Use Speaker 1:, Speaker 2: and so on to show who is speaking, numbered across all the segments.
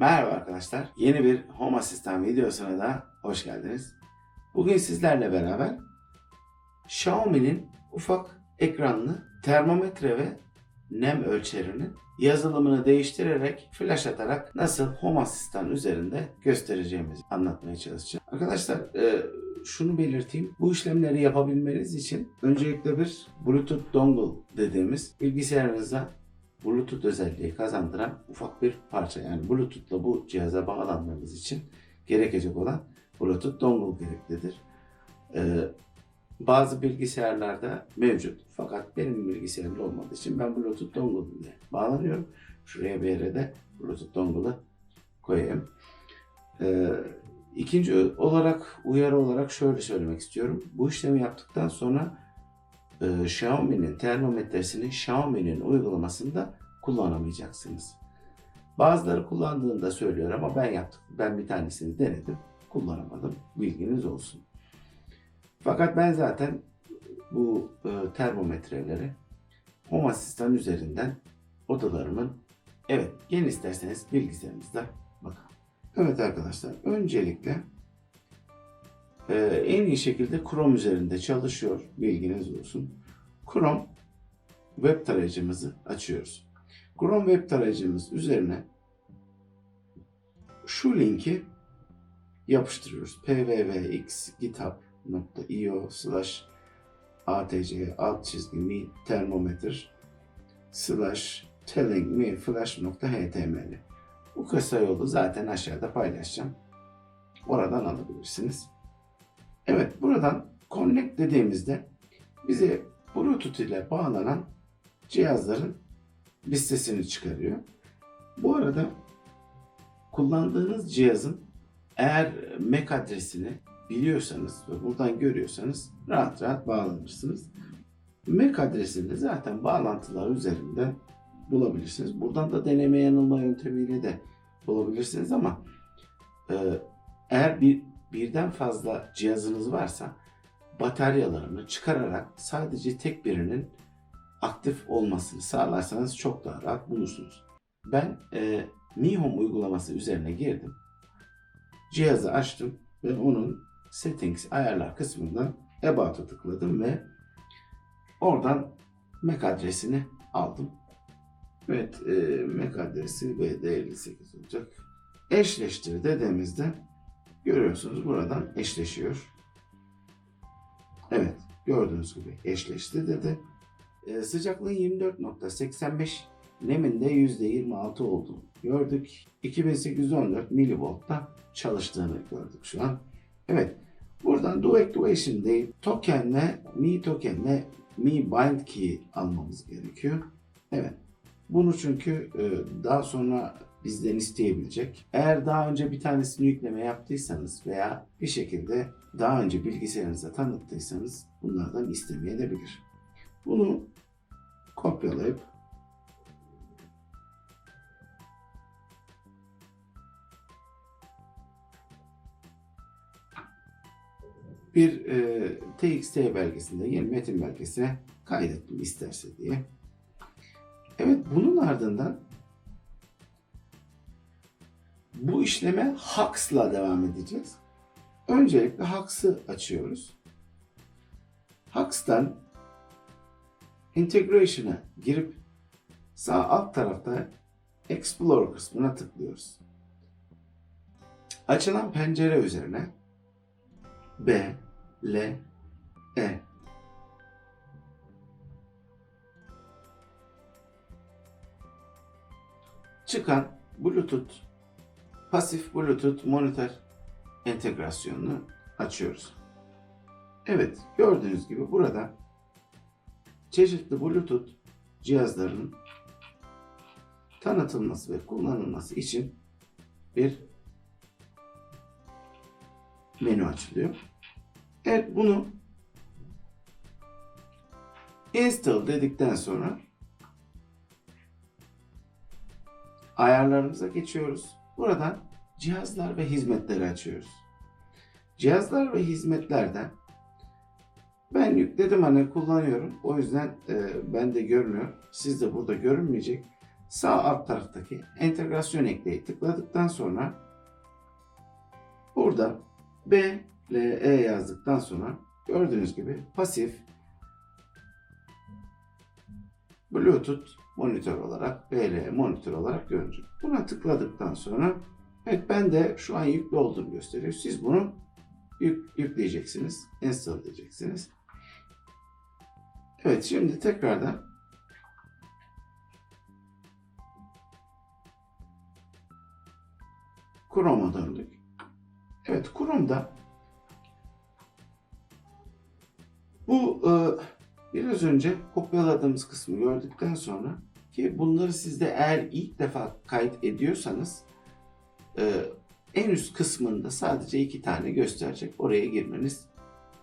Speaker 1: Merhaba arkadaşlar. Yeni bir Home Assistant videosuna da hoş geldiniz. Bugün sizlerle beraber Xiaomi'nin ufak ekranlı termometre ve nem ölçerinin yazılımını değiştirerek flash atarak nasıl Home Assistant üzerinde göstereceğimizi anlatmaya çalışacağım. Arkadaşlar e, şunu belirteyim. Bu işlemleri yapabilmeniz için öncelikle bir Bluetooth dongle dediğimiz bilgisayarınıza Bluetooth özelliği kazandıran ufak bir parça. Yani Bluetooth'la bu cihaza bağlanmamız için gerekecek olan Bluetooth dongle gereklidir. Ee, bazı bilgisayarlarda mevcut. Fakat benim bilgisayarımda olmadığı için ben Bluetooth dongle ile bağlanıyorum. Şuraya bir yere de Bluetooth dongle'ı koyayım. Ee, ikinci olarak uyarı olarak şöyle söylemek istiyorum. Bu işlemi yaptıktan sonra e, Xiaomi'nin termometresini Xiaomi'nin uygulamasında kullanamayacaksınız. Bazıları kullandığını da söylüyor ama ben yaptım. Ben bir tanesini denedim. Kullanamadım. Bilginiz olsun. Fakat ben zaten bu e, termometreleri Home Assistant üzerinden odalarımın evet gelin isterseniz bilgisayarınızda bakalım. Evet arkadaşlar öncelikle ee, en iyi şekilde Chrome üzerinde çalışıyor. Bilginiz olsun. Chrome web tarayıcımızı açıyoruz. Chrome web tarayıcımız üzerine şu linki yapıştırıyoruz. pvvx.github.io slash atc alt çizgi mi termometer slash telling me flash.html Bu kısa yolu zaten aşağıda paylaşacağım. Oradan alabilirsiniz. Evet buradan connect dediğimizde bize Bluetooth ile bağlanan cihazların listesini çıkarıyor. Bu arada kullandığınız cihazın eğer MAC adresini biliyorsanız ve buradan görüyorsanız rahat rahat bağlanırsınız. MAC adresini zaten bağlantılar üzerinde bulabilirsiniz. Buradan da deneme yanılma yöntemiyle de bulabilirsiniz ama e, eğer bir birden fazla cihazınız varsa bataryalarını çıkararak sadece tek birinin aktif olmasını sağlarsanız çok daha rahat bulursunuz. Ben e, Mi Home uygulaması üzerine girdim. Cihazı açtım ve onun settings ayarlar kısmından about'a tıkladım ve oradan MAC adresini aldım. Evet, e, MAC adresi BD58 olacak. Eşleştir dediğimizde Görüyorsunuz buradan eşleşiyor. Evet gördüğünüz gibi eşleşti dedi. Ee, sıcaklığın 24.85 nemin de %26 olduğunu gördük. 2814 milivoltta çalıştığını gördük şu an. Evet buradan do activation deyip tokenle mi tokenle mi bind key almamız gerekiyor. Evet bunu çünkü e, daha sonra bizden isteyebilecek. Eğer daha önce bir tanesini yükleme yaptıysanız veya bir şekilde daha önce bilgisayarınıza tanıttıysanız bunlardan istemeyebilir. Bunu kopyalayıp bir e, TXT belgesinde yeni metin belgesine kaydettim isterse diye. Evet bunun ardından bu işleme Hux'la devam edeceğiz. Öncelikle Hux'ı açıyoruz. Hux'tan Integration'a girip sağ alt tarafta Explore kısmına tıklıyoruz. Açılan pencere üzerine B, L, E çıkan Bluetooth pasif Bluetooth monitör entegrasyonunu açıyoruz. Evet, gördüğünüz gibi burada çeşitli Bluetooth cihazların tanıtılması ve kullanılması için bir menü açılıyor. Evet bunu install dedikten sonra ayarlarımıza geçiyoruz. Buradan cihazlar ve hizmetleri açıyoruz. Cihazlar ve hizmetlerden ben yükledim hani kullanıyorum. O yüzden e, bende görünüyor. Sizde burada görünmeyecek. Sağ alt taraftaki entegrasyon ekleyi tıkladıktan sonra burada B, L, E yazdıktan sonra gördüğünüz gibi pasif Bluetooth monitör olarak, BL monitör olarak görünecek. Buna tıkladıktan sonra evet ben de şu an yüklü olduğunu gösteriyor. Siz bunu yük, yükleyeceksiniz, install edeceksiniz. Evet şimdi tekrardan Chrome'a döndük. Evet Chrome'da bu e, biraz önce kopyaladığımız kısmı gördükten sonra ki bunları sizde eğer ilk defa kayıt ediyorsanız e, en üst kısmında sadece iki tane gösterecek. Oraya girmeniz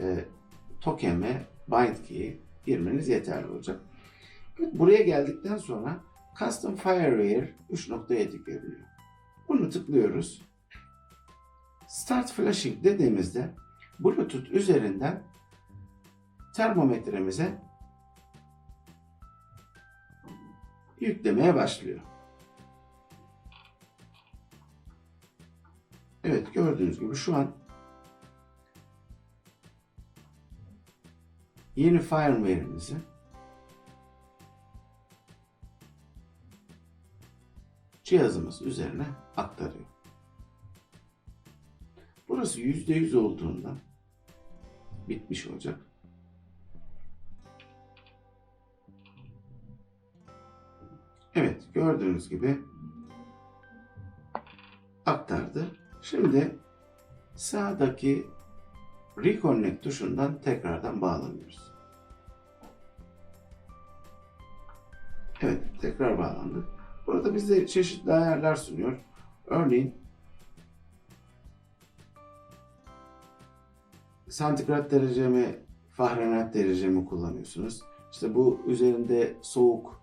Speaker 1: e, token ve girmeniz yeterli olacak. Buraya geldikten sonra Custom Fireware 3.7 görünüyor. Bunu tıklıyoruz. Start Flashing dediğimizde Bluetooth üzerinden termometremize yüklemeye başlıyor. Evet gördüğünüz gibi şu an yeni firmware'imizi cihazımız üzerine aktarıyor. Burası %100 olduğundan bitmiş olacak. Gördüğünüz gibi aktardı. Şimdi sağdaki Reconnect tuşundan tekrardan bağlanıyoruz. Evet tekrar bağlandık. Burada bize çeşitli ayarlar sunuyor. Örneğin santigrat derece mi, Fahrenheit derece mi kullanıyorsunuz? İşte bu üzerinde soğuk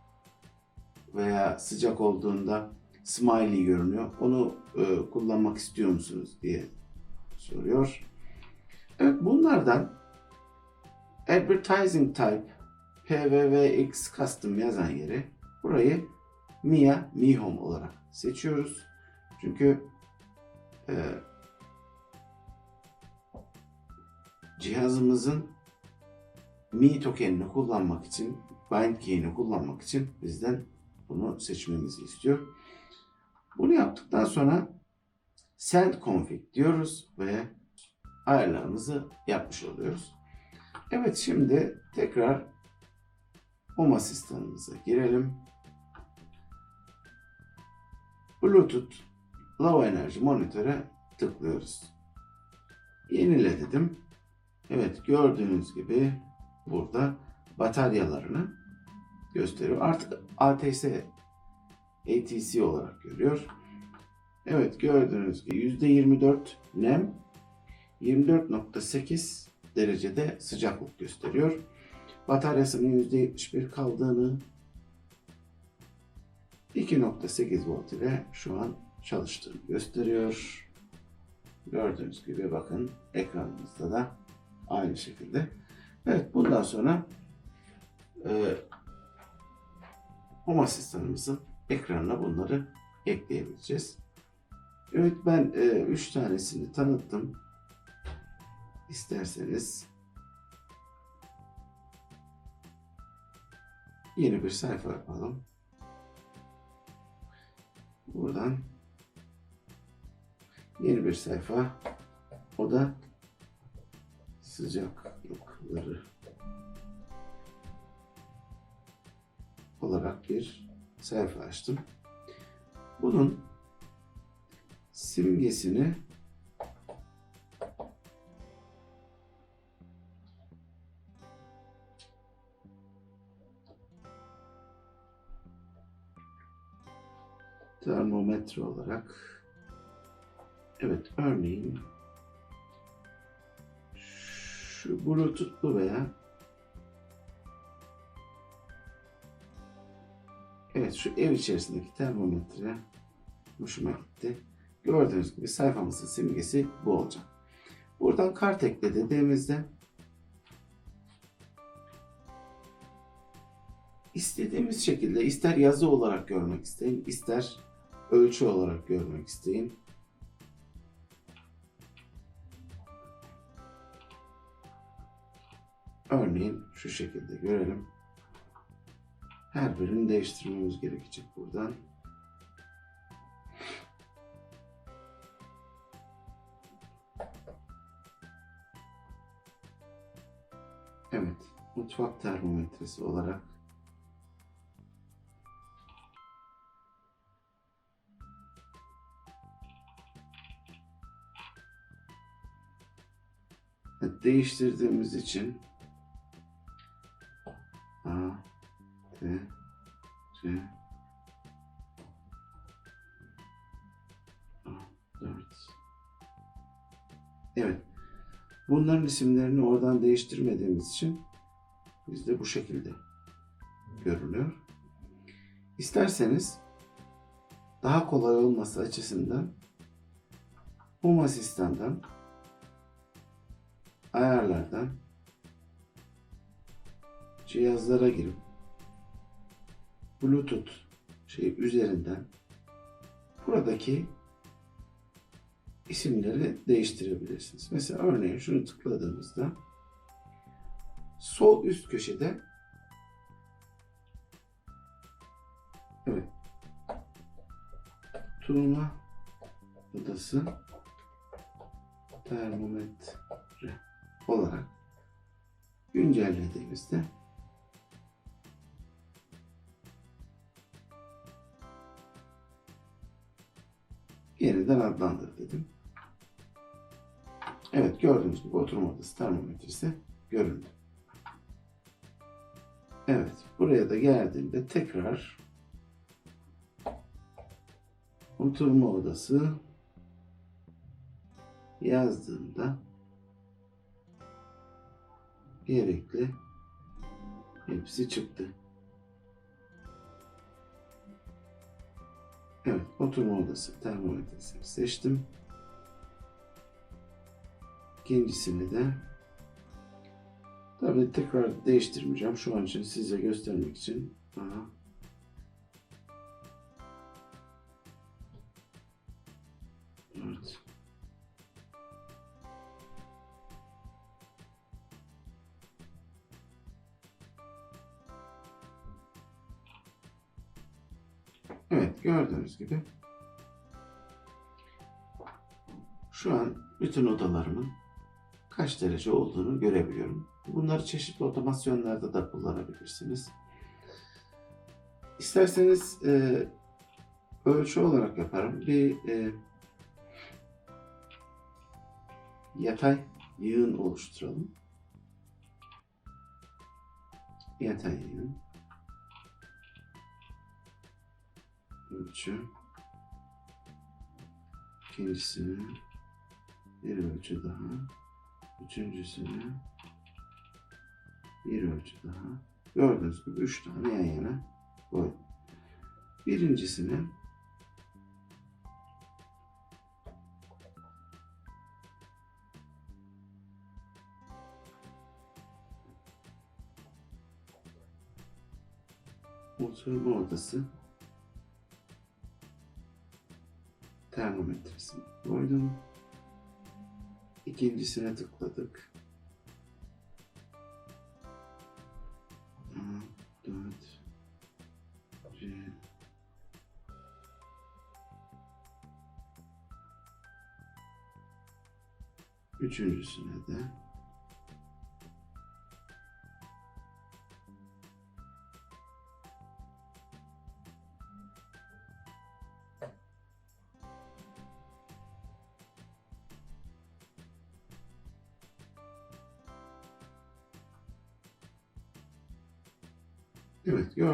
Speaker 1: veya sıcak olduğunda smiley görünüyor. Onu e, kullanmak istiyor musunuz diye soruyor. Evet bunlardan advertising type PVVX custom yazan yeri burayı Mia Mi Home olarak seçiyoruz. Çünkü e, cihazımızın Mi tokenini kullanmak için, bind key'ini kullanmak için bizden bunu seçmemizi istiyor. Bunu yaptıktan sonra send config diyoruz ve ayarlarımızı yapmış oluyoruz. Evet şimdi tekrar Home asistanımıza girelim. Bluetooth Low Energy monitöre tıklıyoruz. Yenile dedim. Evet gördüğünüz gibi burada bataryalarını gösteriyor. Artık ATS ATC olarak görüyor. Evet gördüğünüz gibi %24 nem 24.8 derecede sıcaklık gösteriyor. Bataryasının %71 kaldığını 2.8 volt ile şu an çalıştığını gösteriyor. Gördüğünüz gibi bakın ekranımızda da aynı şekilde. Evet bundan sonra e, Home asistanımızın ekranına bunları ekleyebileceğiz. Evet ben 3 e, tanesini tanıttım. İsterseniz yeni bir sayfa yapalım. Buradan yeni bir sayfa. O da sıcaklıkları olarak bir sayfa açtım. Bunun simgesini termometre olarak evet örneğin şu bluetoothlu veya evet şu ev içerisindeki termometre hoşuma gitti. Gördüğünüz gibi sayfamızın simgesi bu olacak. Buradan kart ekle dediğimizde istediğimiz şekilde ister yazı olarak görmek isteyin, ister ölçü olarak görmek isteyin. Örneğin şu şekilde görelim. Her birini değiştirmemiz gerekecek buradan. Evet, mutfak termometresi olarak değiştirdiğimiz için A, T, C, A, 4. Evet. Bunların isimlerini oradan değiştirmediğimiz için bizde bu şekilde görülüyor. İsterseniz daha kolay olması açısından Home Asistan'dan ayarlardan cihazlara girip Bluetooth şey üzerinden buradaki isimleri değiştirebilirsiniz. Mesela örneğin şunu tıkladığımızda sol üst köşede evet turna odası termometre olarak güncellediğimizde yeniden adlandır dedim. Evet gördüğünüz gibi oturma odası termometresi göründü. Evet buraya da geldiğimde tekrar oturma odası yazdığımda gerekli hepsi çıktı. Evet, oturma odası termometresini seçtim. İkincisini de tabii tekrar değiştirmeyeceğim. Şu an için size göstermek için. Aha. Gördüğünüz gibi şu an bütün odalarımın kaç derece olduğunu görebiliyorum. Bunları çeşitli otomasyonlarda da kullanabilirsiniz. İsterseniz e, ölçü olarak yaparım. Bir e, yatay yığın oluşturalım. Yatay yığın. Ölçü. İkincisini bir ölçü daha. Üçüncüsünü bir ölçü daha. Gördüğünüz gibi üç tane yan yana koydum. Birincisini oturma odası termometresini koydum. İkincisine tıkladık. A, 4 C Üçüncüsüne de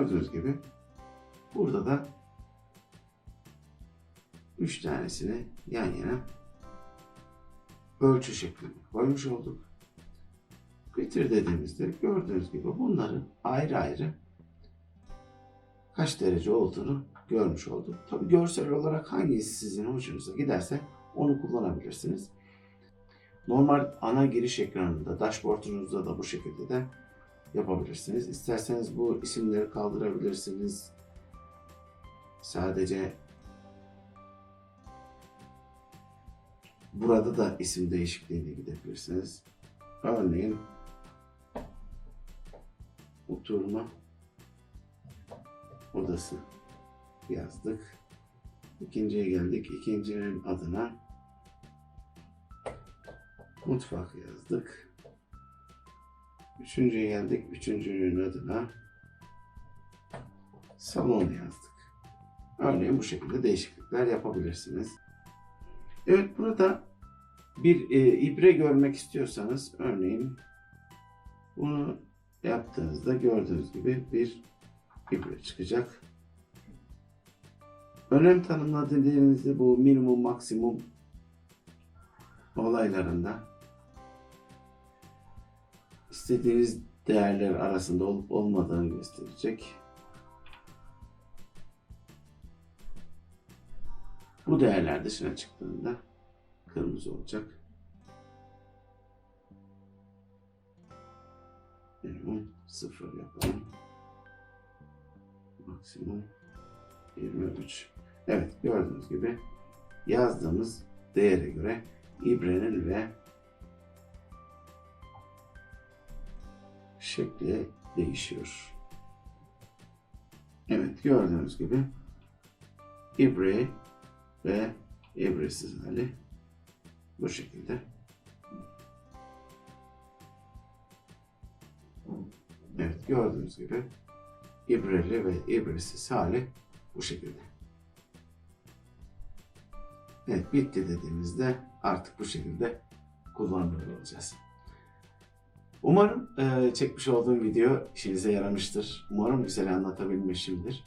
Speaker 1: gördüğünüz gibi burada da üç tanesini yan yana ölçü şeklinde koymuş olduk. Bitir dediğimizde gördüğünüz gibi bunların ayrı ayrı kaç derece olduğunu görmüş olduk. Tabi görsel olarak hangisi sizin hoşunuza giderse onu kullanabilirsiniz. Normal ana giriş ekranında, dashboard'unuzda da bu şekilde de yapabilirsiniz. İsterseniz bu isimleri kaldırabilirsiniz. Sadece burada da isim değişikliğine gidebilirsiniz. Örneğin oturma odası yazdık. İkinciye geldik. İkincinin adına mutfak yazdık. Üçüncüye geldik. Üçüncünün adına salon yazdık. Örneğin bu şekilde değişiklikler yapabilirsiniz. Evet burada bir e, ibre görmek istiyorsanız örneğin bunu yaptığınızda gördüğünüz gibi bir ibre çıkacak. Önem tanımla dediğinizde bu minimum maksimum olaylarında istediğiniz değerler arasında olup olmadığını gösterecek. Bu değerler dışına çıktığında kırmızı olacak. Minimum 0 yapalım. Maksimum 23. Evet gördüğünüz gibi yazdığımız değere göre ibrenin ve şekli değişiyor. Evet gördüğünüz gibi ibre ve ibresiz hali bu şekilde. Evet gördüğünüz gibi ibreli ve ibresiz hali bu şekilde. Evet bitti dediğimizde artık bu şekilde kullanılıyor olacağız. Umarım e, çekmiş olduğum video işinize yaramıştır. Umarım güzel anlatabilmişimdir.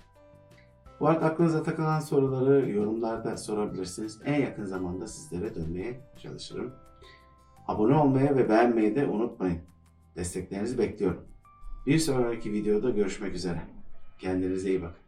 Speaker 1: Bu arada aklınıza takılan soruları yorumlarda sorabilirsiniz. En yakın zamanda sizlere dönmeye çalışırım. Abone olmayı ve beğenmeyi de unutmayın. Desteklerinizi bekliyorum. Bir sonraki videoda görüşmek üzere. Kendinize iyi bakın.